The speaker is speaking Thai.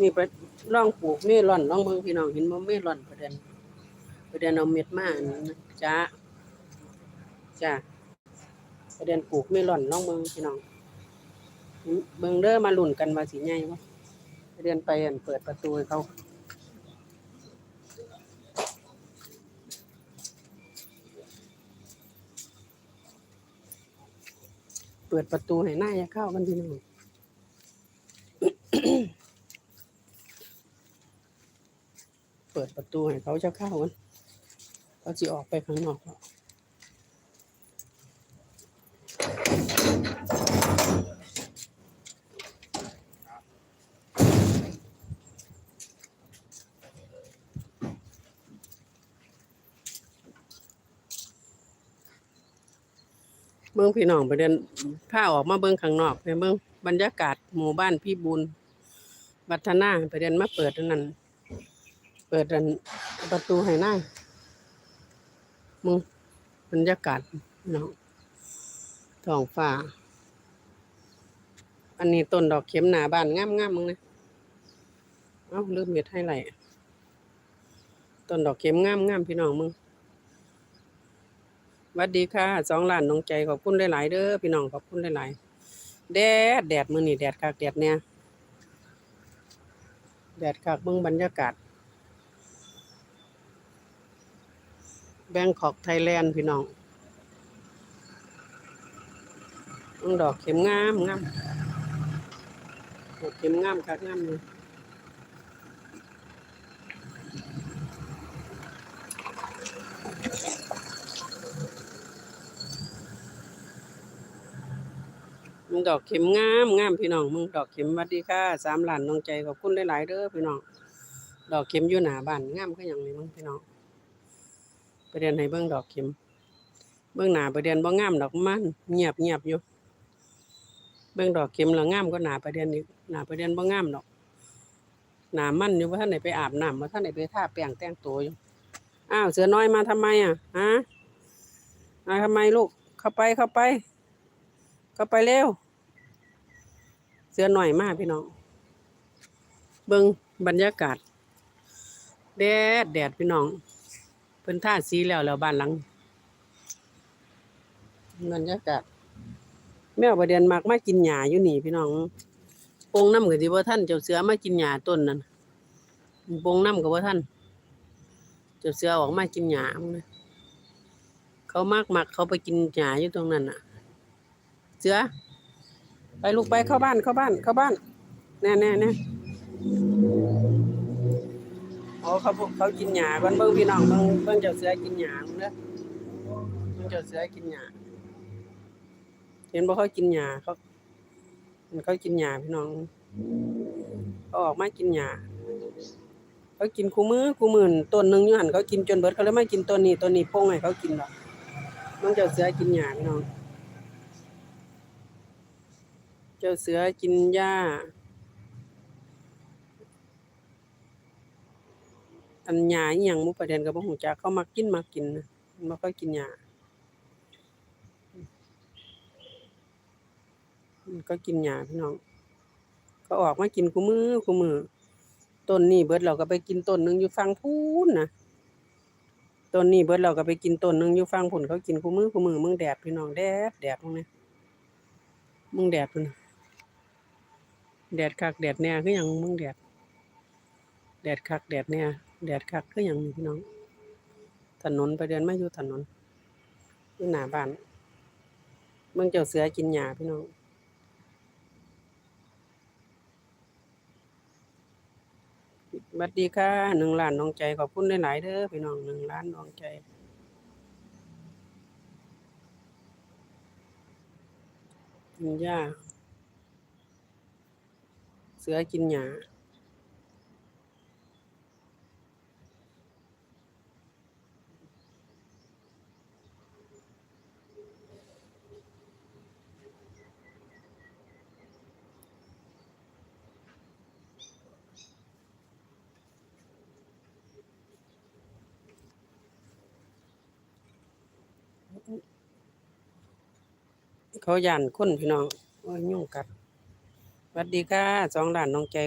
นี่ไปล่องปลูกเมลอนล่องเมืองพี่น้องเห็นบ่เมลอนประเด็นประเด็นเอาเม็ดมาอันนั้นะจ้าจ้าประเด็นปลูกเมลอนล่องเมืองพี่น้องเบิ่งเด้อมาลุ้นกันว่าสิใหญ่บ่ประเด็นไปอันเปิดประตูให้เขาเปิดประตูให้หน้าอย่าเข้ากันพี่น้อง เปิดประตูให้เขาจะเข้ากันเขาจะออกไปข้างนอกแล้วเบิ่งพี่น้องไปเดินผ้าออกมาเบิ่งข้างนอกไปเบิ่งบรรยากาศหมู่บ้านพี่บุญวัฒนาไปเดินมาเปิดนนั้น เปิดอันประตูให้หน้ามึงบรรยากาศเนาะท้องฟ้า อันนี้ต้นดอกเข็มหนาบ้านงามๆมึงนะเอ้าลืมเม็ดให้ไหลต้นดอกเข็มงามๆพี่น้องมึงวัดดีค่ะสองล้านน้องใจขอบคุณหลายๆเด้อพี่น้องขอบคุณหลายๆแดดแดดมื้อนี้แดดคักแดดเนี่ยแดดคักเบิ่งบรรยากาศ แบงคอกไทยแลนด์พี่น้องต้องดอกเข็มงามงามดอกเข็มงามคักงามเลยมึงดอกเข็มงามงามพี่น้องมึงดอกเข็มวัดดีค่ะสามหลานน้องใจขอบคุณหลายๆเด้อพี่น้องดอกเข็มอยู่หนาบ้านงามก็อย่างนี้มึงพี่น้อง เรียนให้เบิ่งดอกเข็ม เบิ่งหน้าไปเรียนบ่งามดอกมันเงียบเงียบอยู่เบิ่งดอกเข็มแล้วงามก็หน้าไปเรียนอีกหน้าไปเรียนบ่งามดอกหนามันอยู่บ่าทันได้ไปอาบน้ำบ่ทันได้ไปทาแป้งแต่งตัวอยู่อ้าวเสือน้อยมาทำไมอะฮะมาทำไมลูกเข้าไปเข้าไป เข้าไปเร็วเสือหน่อยมากพี่น้องเบิ่งบรรยากาศ แดดแดดพี่น้อง พิ่นท่าสีแล้วแล้วบ้านหลังบรรยากาศแมวประเด็นมักมากินหญ้าอยู่นี่พี่น้องปงน้ำก็สิบ่ทันเจ้าเสือมากินหญ้าต้นนั่นปงน้ำก็บ่ทันเจ้าเสือออกมากินหญ้าเขามักมักเขาไปกินหญ้าอยู่ตรงนั้นน่ะ เสือ ไปลูกไปเข้าบ้านเข้าบ้านเข้าบ้านแน่แน่แน่ อ๋อเขาเขากินหญ้าก่อนเบิ่งพี่น้องเบิ่งเบิ่งเจ้าเสือกินหญ้าเด้อเบิ่งเจ้าเสือกินหญ้าเห็นบ่เขากินหญ้าเขาเห็นเขากินหญ้าพี่น้องเขาออกมากินหญ้าเขากินคู่มือคู่มื่นต้นหนึ่งอยู่หันเขากินจนเบิดเขาเลยมากินต้นนี้ต้นนี้โป้งให้เขากินดอกเบิ่งเจ้าเสือกินหญ้าพี่น้อง เจ้าเสือกินหญ้า อันหญ้าอีหยังหมู่ประเด็นก็บ่ฮู้จักเขามักกินมักกินนะมันบ่ค่อยกินหญ้ามันก็กินหญ้าพี่น้อง ก็ออกมากินคู่มือคู่มือต้นนี้เบิดเราก็ไปกินต้นหนึงอยู่ฝั่งพูนนะต้นนี้เบิดเราก็ไปกินต้นหนึงอยู่ฝั่งพุ่นเขากินคู่มือคู่มือมึงแดดพี่น้องแดดแดดมึงนี่มึงแดดพุ่นะแดดคักแดดแน่คือหยังมึงแดดแดดคักแดดเนี่ย แดดคักก็ออย่างนี้พี่น้อง ถนนไปเดินไมาอยู่ถนนอยู่หน้าบ้านเมืองเจ้าเสือกินหญ้าพี่น้องสวัสดีค่ะหนึ่งล้านน้องใจขอบคุณหลายๆเด้อพี่น้องหนึ่งล้านน้องใจกินหญ้าเสือกินหญ้า เขาย่านคนพี่น้องโอ้ยยุ่งกัดสวัสดีค่ะสองหลานน้องใจ